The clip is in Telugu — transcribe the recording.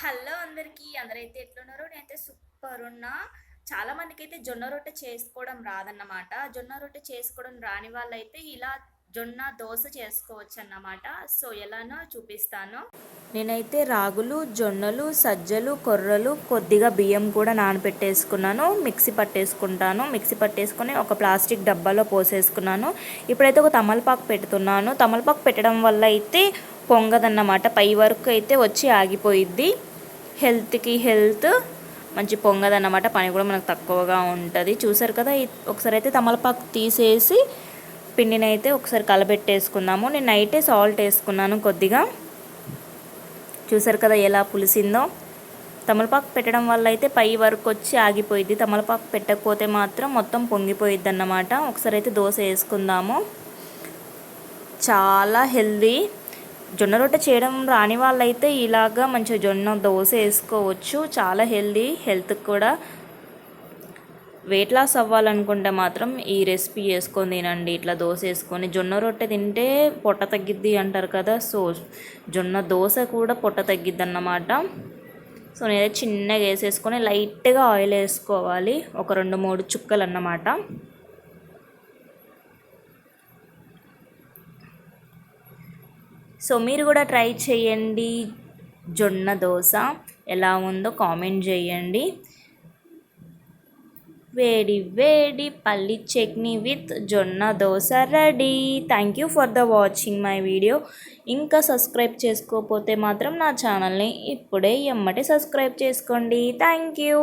హలో అందరికీ అందరైతే ఎట్లున్నారో? నేనైతే సూపర్ ఉన్నా. చాలా మందికి అయితే జొన్న రొట్టె చేసుకోవడం రాదన్నమాట. జొన్న రొట్టె చేసుకోవడం రాని వాళ్ళైతే ఇలా జొన్న దోశ చేసుకోవచ్చు అన్నమాట సో ఎలానో చూపిస్తాను. నేనైతే రాగులు జొన్నలు సజ్జలు కొర్రలు కొద్దిగా బియ్యం కూడా నానబెట్టేసుకున్నాను. మిక్సీ పట్టేసుకుంటాను. మిక్సీ పట్టేసుకొని ఒక ప్లాస్టిక్ డబ్బాలో పోసేసుకున్నాను. ఇప్పుడైతే ఒక తమలపాకు పెడుతున్నాను. తమలపాకు పెట్టడం వల్ల అయితే పొంగదన్నమాట. పై వరకు అయితే వచ్చి ఆగిపోయిద్ది. హెల్త్కి హెల్త్ మంచి పొంగదన్నమాట. పని కూడా మనకు తక్కువగా ఉంటుంది. చూసారు కదా ఒకసారి అయితే తమలపాకు తీసేసి పిండిని అయితే ఒకసారి కలబెట్టేసుకుందాము. నేను నైటే సాల్ట్ వేసుకున్నాను కొద్దిగా. చూసారు కదా ఎలా పులిసిందో. తమలపాకు పెట్టడం వల్ల అయితే పై వరకు వచ్చి ఆగిపోయింది తమలపాకు పెట్టకపోతే మాత్రం మొత్తం పొంగిపోయిద్ది అన్నమాట ఒకసారి అయితే దోశ వేసుకుందాము. చాలా హెల్దీ జొన్న రొట్టె చేయడం రాని వాళ్ళైతే ఇలాగా మంచిగా జొన్న దోశ వేసుకోవచ్చు. చాలా హెల్దీ హెల్త్కి కూడా. వెయిట్ లాస్ అవ్వాలనుకుంటే మాత్రం ఈ రెసిపీ చేసుకొని తినండి. ఇట్లా దోశ వేసుకొని జొన్న రొట్టె తింటే పొట్ట తగ్గిద్ది అంటారు కదా. సో జొన్న దోశ కూడా పొట్ట తగ్గిద్ది అన్నమాట సో నేనైతే చిన్నగా వేసేసుకొని లైట్గా ఆయిల్ వేసుకోవాలి. ఒక రెండు మూడు చుక్కలు అన్నమాట సో మీరు కూడా ట్రై చేయండి. జొన్న దోశ ఎలా ఉందో కామెంట్ చేయండి. వేడి వేడి పల్లి చట్నీ విత్ జొన్న dosa ready. Thank you for the watching my video ఇంకా సబ్స్క్రైబ్ చేసుకోకపోతే మాత్రం నా ఛానల్ని ఇప్పుడే ఎమ్మటే సబ్స్క్రైబ్ చేసుకోండి. Thank you